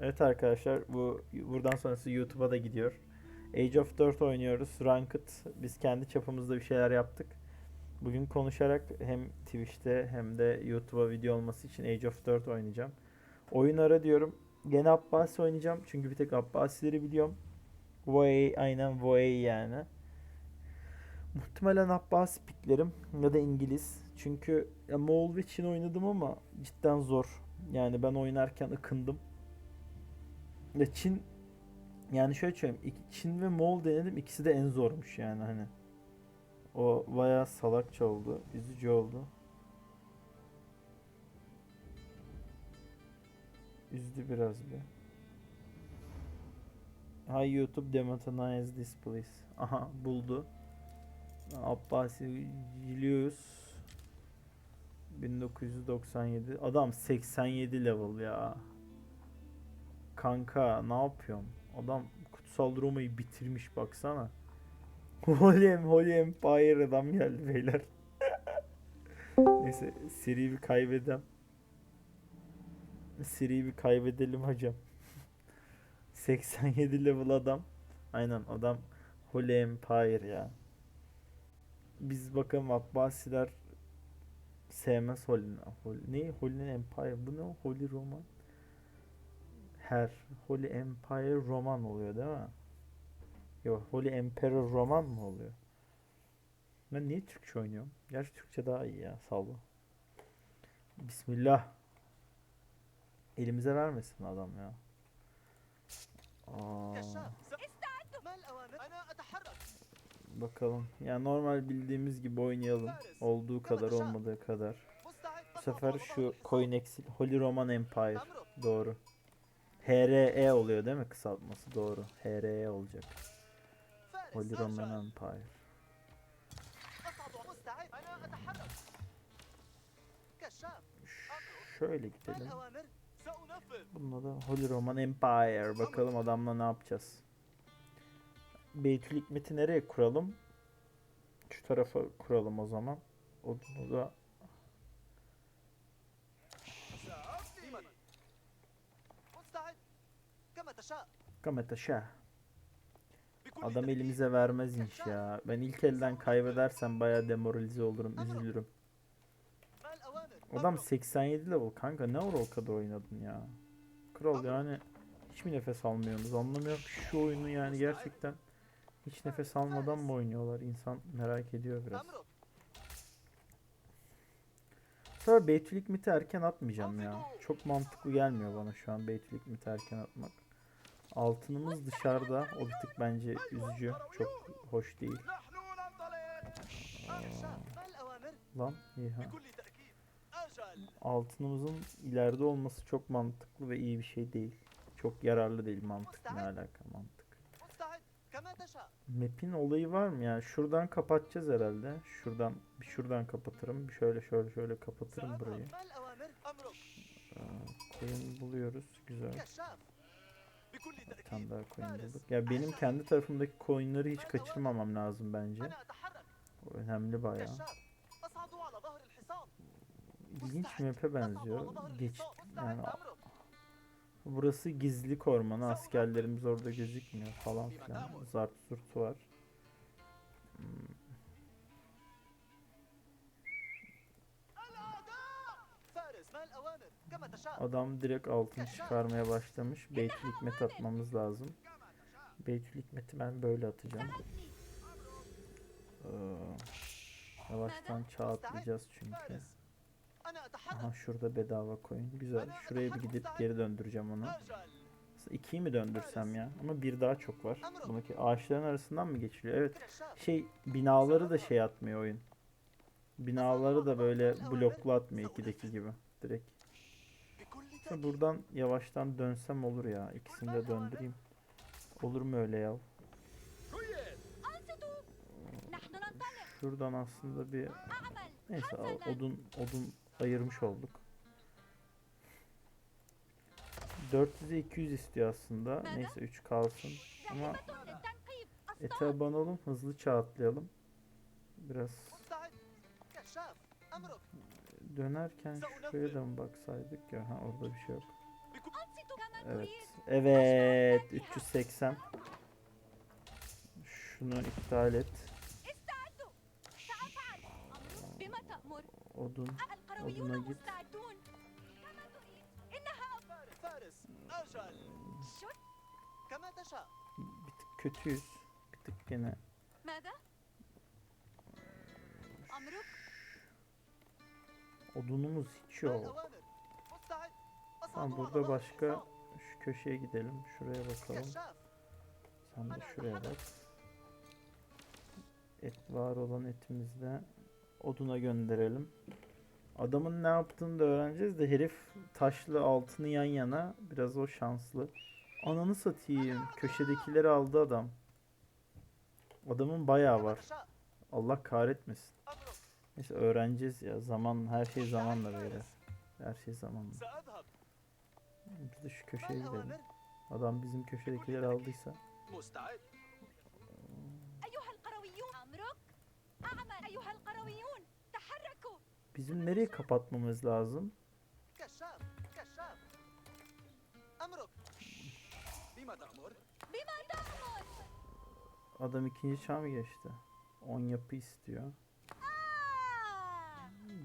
Evet arkadaşlar bu buradan sonrası YouTube'a da gidiyor. Age of 4 oynuyoruz. Ranked. Biz kendi çapımızda bir şeyler yaptık. Bugün konuşarak hem Twitch'te hem de YouTube'a video olması için Age of 4 oynayacağım. Oyun ara diyorum. Gene Abbasi oynayacağım. Çünkü bir tek Abbasileri biliyorum. Voey aynen Voey yani. Muhtemelen Abbasi piklerim ya da İngiliz. Çünkü ya Moğol ve oynadım ama cidden zor. Yani ben oynarken ıkındım. Ya Çin yani şöyle söyleyeyim. Çin ve Moğol denedim. İkisi de en zormuş yani hani. O bayağı salakça oldu. Üzücü oldu. Üzdü biraz bir. Hi YouTube demonetize this please. Aha buldu. Abbasi Julius 1997 adam 87 level ya. Kanka ne yapıyorum? Adam kutsal Roma'yı bitirmiş baksana. Holy, Holy Empire adam geldi beyler. Neyse seri bir kaybedem. Seri bir kaybedelim hocam. 87 level adam. Aynen adam Holy Empire ya. Biz bakalım Abbasiler sevmez Holy, Holy ne? Holy Empire bu ne? Holy Roman. Her Holy Empire roman oluyor değil mi? Yok Holy Emperor roman mı oluyor? Ben niye Türkçe oynuyorum? Gerçi Türkçe daha iyi ya salla. Bismillah. Elimize vermesin adam ya. Aa. Bakalım. Ya yani normal bildiğimiz gibi oynayalım. Olduğu kadar olmadığı kadar. Bu sefer şu coin exil. Holy Roman Empire. Doğru. HRE oluyor değil mi kısaltması? Doğru. HRE olacak. Holy Roman Empire. Şöyle gidelim. Bununla da Holy Roman Empire. Bakalım adamla ne yapacağız. Beytül Hikmet'i nereye kuralım? Şu tarafa kuralım o zaman. Odunu da Come at aşağı. Adam elimize vermez inş ya. Ben ilk elden kaybedersem baya demoralize olurum, üzülürüm. Adam 87 level kanka ne kadar oynadın ya. Kral yani hiç mi nefes almıyorsunuz anlamıyorum şu oyunu yani gerçekten hiç nefes almadan mı oynuyorlar insan merak ediyor biraz. Sonra Beytülik miti erken atmayacağım ya. Çok mantıklı gelmiyor bana şu an Beytülik miti erken atmak. Altınımız dışarıda. O bir tık bence üzücü. Çok hoş değil. Lan iyi ha. Altınımızın ileride olması çok mantıklı ve iyi bir şey değil. Çok yararlı değil mantık. Ne alaka mantık. Map'in olayı var mı yani? Şuradan kapatacağız herhalde. Şuradan bir şuradan kapatırım. Bir şöyle şöyle şöyle kapatırım burayı. Koyun buluyoruz. Güzel tane daha coin bulduk. Ya benim kendi tarafımdaki coinleri hiç kaçırmamam lazım bence. O önemli bayağı. İlginç bir map'e benziyor. Geç, yani Burası gizlilik ormanı. Askerlerimiz orada gözükmüyor falan filan. Zart zurt var. Hmm. Adam direkt altın çıkarmaya başlamış. Beytül hikmet atmamız lazım. Beytül hikmeti ben böyle atacağım. Ee, yavaştan çağ atlayacağız çünkü. Aha şurada bedava koyun. Güzel. Şuraya bir gidip geri döndüreceğim onu. Aslında ikiyi mi döndürsem ya? Ama bir daha çok var. Bundaki ağaçların arasından mı geçiliyor? Evet. Şey binaları da şey atmıyor oyun. Binaları da böyle bloklu atmıyor ikideki gibi. Direkt. Aslında buradan yavaştan dönsem olur ya. İkisini de döndüreyim. Olur mu öyle ya? Şuradan aslında bir neyse odun odun ayırmış olduk. 400'e 200 istiyor aslında. Neyse 3 kalsın. Ama ete abone olun. Hızlı çağatlayalım. Biraz dönerken şuraya da mı baksaydık ya? Ha orada bir şey yok. Evet. Evet. 380. Şunu iptal et. Odun. Oduna git. Bir tık kötüyüz. Bir tık gene. Odunumuz hiç yok. Tamam burada başka şu köşeye gidelim. Şuraya bakalım. Sen de şuraya bak. Et var olan etimizde oduna gönderelim. Adamın ne yaptığını da öğreneceğiz de herif taşlı altını yan yana biraz o şanslı. Ananı satayım. Köşedekileri aldı adam. Adamın bayağı var. Allah kahretmesin. Neyse öğreneceğiz ya. Zaman her şey zamanla böyle. Her şey zamanla. Biz de şu köşeye gidelim. Adam bizim köşedekileri aldıysa. Bizim nereye kapatmamız lazım? Adam ikinci çağ mı geçti? 10 yapı istiyor.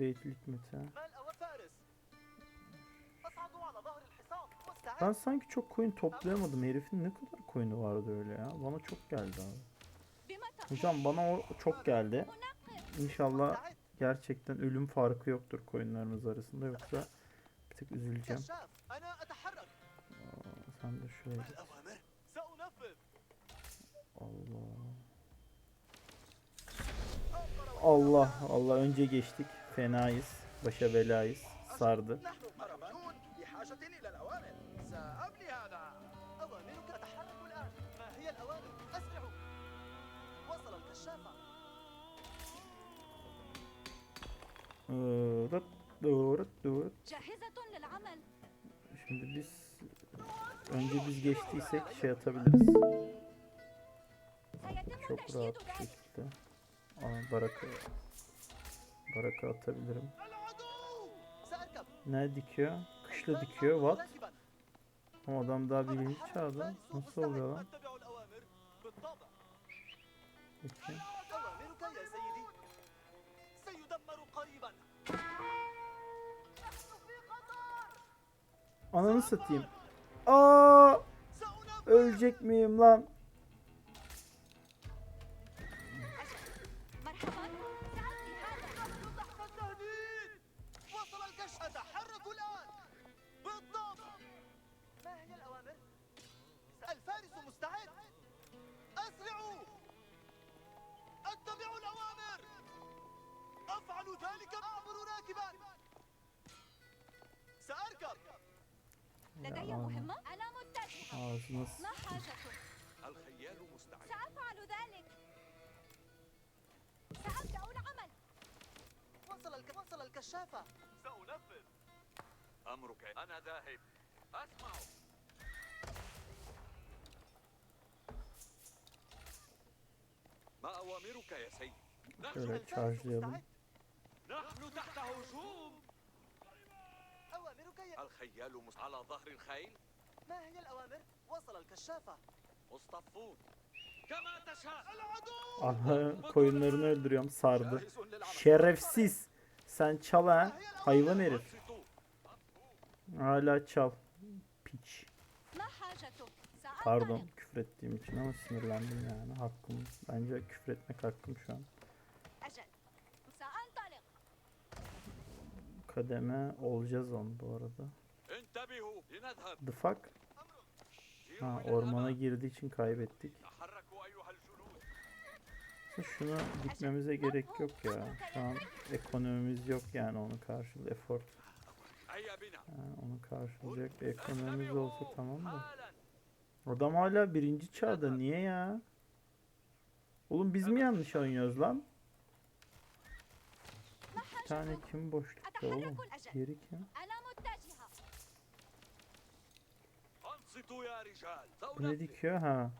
Beytlik meta. Ben sanki çok coin toplayamadım. Herifin ne kadar coin'i vardı öyle ya. Bana çok geldi abi. Hocam bana o çok geldi. İnşallah gerçekten ölüm farkı yoktur coin'larımız arasında. Yoksa bir tık üzüleceğim. Aa, sen de şöyle git. Allah. Allah Allah önce geçtik fenayız. Başa belayız. Sardı. Şimdi biz önce biz geçtiysek şey atabiliriz. Çok rahat bir şekilde. Aa, baraka. Baraka atabilirim. Ne dikiyor? Kışla dikiyor. What? Ama adam daha birinci çağda. Nasıl oluyor lan? Peki. Ananı satayım. Aa! Ölecek miyim lan? أفعل ذلك أعبر راكبا. سأركب. لدي Ya, مهمة؟ أنا متجهة. Ağzına ما حاجتك؟ الخيال مستعد. سأفعل ذلك. سأبدأ العمل. وصل الك... وصل الكشافة سأنفذ. أمرك. أنا ذاهب. أسمع. ما أوامرك يا سيد؟ Şöyle charge'layalım. نحن تحت هجوم أوامرك يا الخيال مس... على ظهر الخيل ما هي الأوامر؟ وصل الكشافة مصطفون كما تشاء العدو Aha koyunlarını öldürüyorum sardı. جاهز للعمل. Şerefsiz. Sen çal ha. ما هي الأوامر؟ Hayvan herif. أنصتوا. Hala çal. Piç. ما حاجتك Pardon سأنطلق küfür ettiğim için ama sinirlendim yani. Hakkım. Bence küfür etmek hakkım şu an. kademe olacağız on bu arada. The fuck? Ha, ormana girdiği için kaybettik. Şuna gitmemize gerek yok ya. Şu an ekonomimiz yok yani onu karşıl efor. Yani onu karşılayacak bir ekonomimiz olsa tamam da. Adam hala birinci çağda niye ya? Oğlum biz mi yanlış oynuyoruz lan? tane kim boşlukta oğlum? Geri kim? Bu ne dikiyor ha?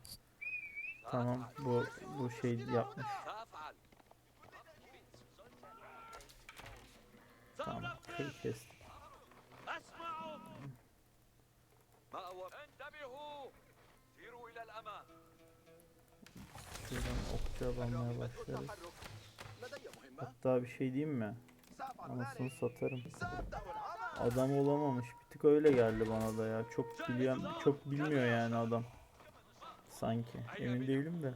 Tamam bu bu şey yapmış. Tamam kır kestim. Buradan okçu abanmaya başlarız. Hatta bir şey diyeyim mi? Anasını satarım. Adam olamamış. Bir tık öyle geldi bana da ya. Çok biliyorum, çok bilmiyor yani adam. Sanki. Emin değilim de.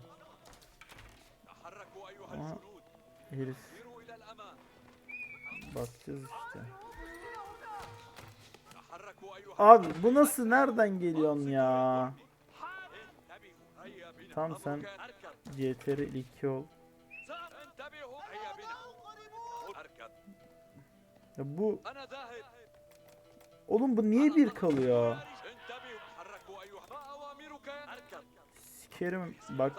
Ama herif. Bakacağız işte. Abi bu nasıl nereden geliyorsun ya? Tam sen CTR 2 ol. Ya bu... Oğlum bu niye bir kalıyor? Sikerim bak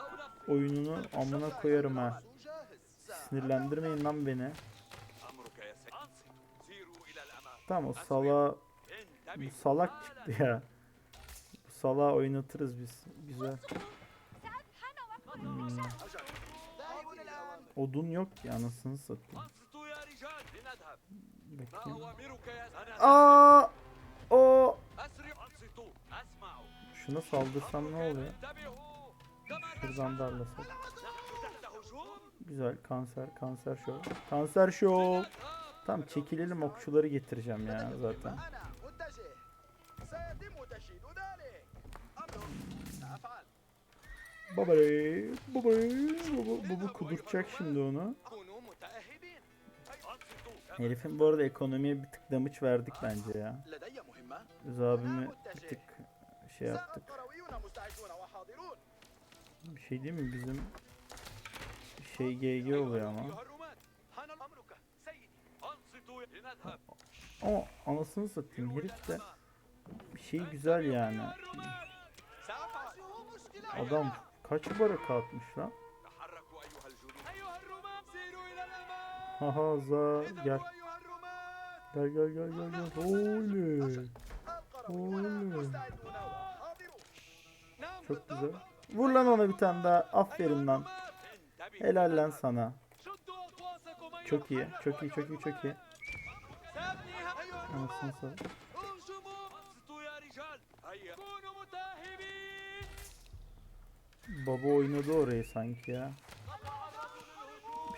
oyununu amına koyarım ha. Sinirlendirmeyin lan beni. Tamam o sala bu salak çıktı ya. Bu salağı oynatırız biz. Güzel. Hmm. Odun yok ki anasını satayım. Bekleyin. Aa, o. Şunu saldırsam ne oluyor? Şuradan darlasak. Güzel kanser kanser şov. Kanser şov. Tam çekilelim okçuları getireceğim ya zaten. Babari, babari, baba, baba kudurtacak şimdi onu. Herifin bu arada ekonomiye bir tık damıç verdik bence ya. Öz abimi bir tık şey yaptık. Bir şey değil mi bizim şey GG oluyor ama. Ama anasını satayım herif de bir şey güzel yani. Adam kaç bara katmış lan? Haha za gel. Gel gel gel gel gel. Oley. Oley. Çok güzel. Vur lan ona bir tane daha. Aferin lan. Helal lan sana. Çok iyi. Çok iyi. Çok iyi. Çok iyi. Anasını sağ. Baba oynadı orayı sanki ya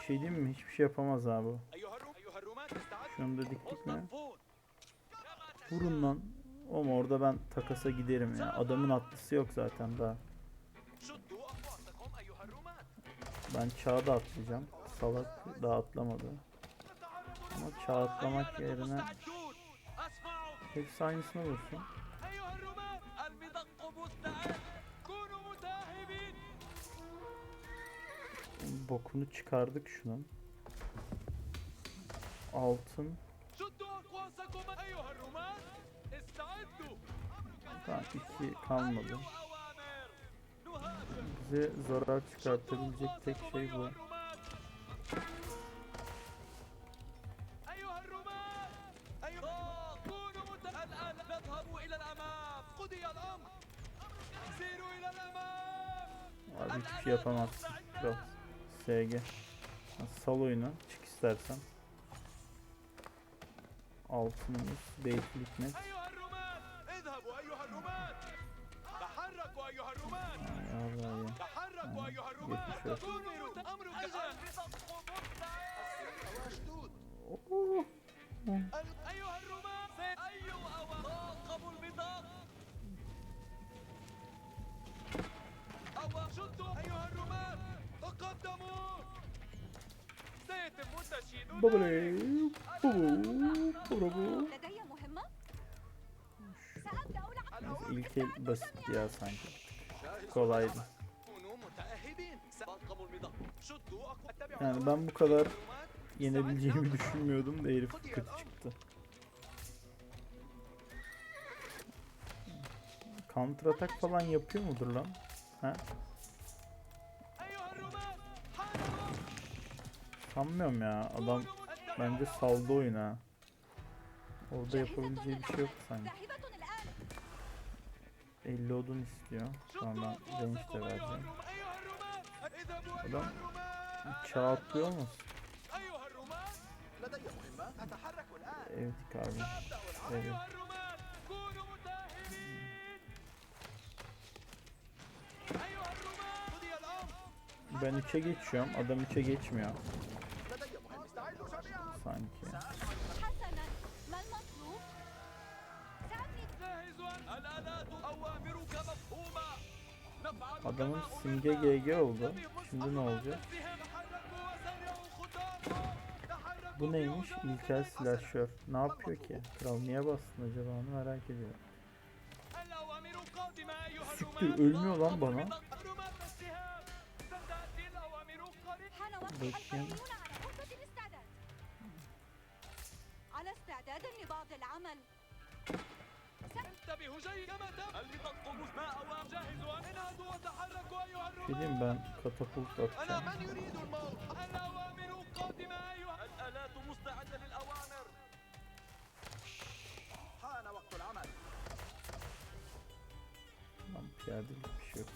şey değil mi? Hiçbir şey yapamaz abi. Şunu da diktik mi? Vurun lan. Oğlum orada ben takasa giderim ya. Adamın atlısı yok zaten daha. Ben çağa da atlayacağım. Salak da atlamadı. Ama çağ atlamak yerine hepsi aynısını vursun. bokunu çıkardık şunun. Altın. Tamam iki kalmadı. Bize zarar çıkartabilecek tek şey bu. Abi hiçbir şey yapamazsın. Biraz. SG. Sal oyunu. Çık istersen. Altınımız. Beytlik net. Babule. Babule. İlke basit ya sanki. Kolaydı. Yani ben bu kadar yenebileceğimi düşünmüyordum da herif kötü çıktı. Counter atak falan yapıyor mudur lan? Ha? Sanmıyorum ya. Adam bence saldı oyuna. Orada yapabileceği bir şey yok sanki. 50 odun istiyor. Sonra ben işte vereceğim. Adam çağ atlıyor mu? Evet kardeşim. Evet. Ben 3'e geçiyorum. Adam 3'e geçmiyor. Adamın كما simge أمرنا. GG oldu. Şimdi ne olacak? تحركوا وسرعوا خطاكم تحركوا Bu في neymiş? عجالة İlkel حسنا. silahşör. Ne yapıyor ki? Kral niye bastın acaba onu merak ediyorum. الأوامر قادمة أيها Siktir, الرماة. ölmüyor lan bana. رماة السهام ستأتي الأوامر قريبا حان وقت بكين. الحربيون على غرفة الاستعداد على استعداد لبعض العمل انتبهوا جيدا كما تم. المطق ماء وجاهز انهضوا وتحركوا الرماة diyeyim ben katapult أنا atacağım. من يريد الموت. الأوامر قادمة أيها الآلات مستعدة للأوامر؟ حان وقت العمل. bir şey yok.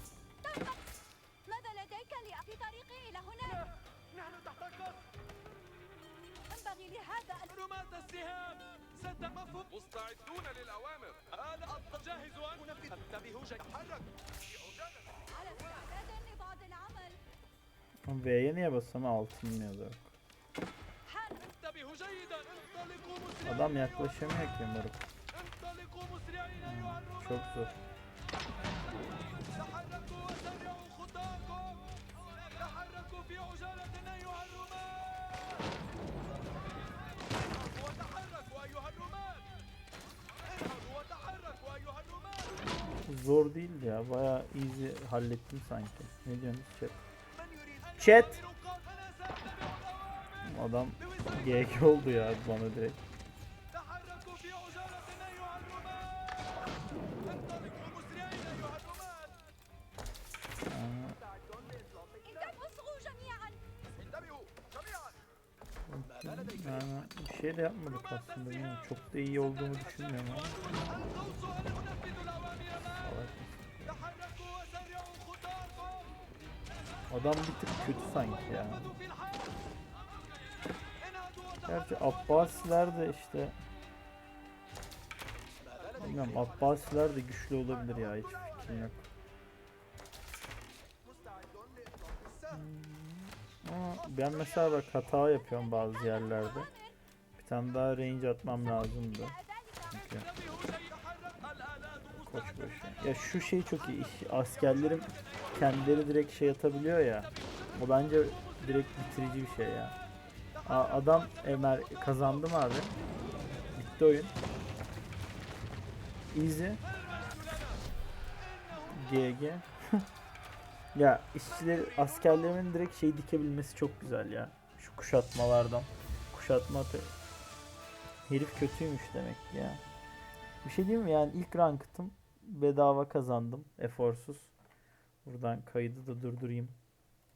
ماذا لديك لي في طريقي إلى هناك نحن تحت القصف ينبغي لهذا أن رماة السهام. ستمفهم مستعدون للأوامر آلة جاهز أنفذ انتبهوا جيدا تحرك في عجالة على استعداد لبعض العمل Ama V'ye niye basama altın ya da yok. حان انتبهوا جيدا انطلقوا مسرعين Adam أيها yaklaşamıyor ki moruk. انطلقوا مسرعين أيها الرماة Çok zor. تحركوا وسرعوا خطاكم تحركوا في عجالة أيها zor değildi ya. Baya easy hallettim sanki. Ne diyorsunuz chat? Chat! Adam GG oldu ya bana direkt. Yani bir şey de yapmadık aslında. Yani çok da iyi olduğumu düşünmüyorum ama. Adam bir tık kötü sanki ya. Gerçi Abbasiler de işte Bilmiyorum Abbasiler de güçlü olabilir ya hiç fikrim yok. ben mesela bak hata yapıyorum bazı yerlerde. Bir tane daha range atmam lazımdı. Çünkü koç başı. Ya şu şey çok iyi. Askerlerim kendileri direkt şey atabiliyor ya. O bence direkt bitirici bir şey ya. Aa, adam Emer kazandım abi. Bitti oyun. Easy. GG. ya işçiler askerlerimin direkt şey dikebilmesi çok güzel ya. Şu kuşatmalardan. Kuşatma. Herif kötüymüş demek ki ya. Bir şey diyeyim mi yani ilk ranked'ım bedava kazandım eforsuz. Buradan kaydı da durdurayım.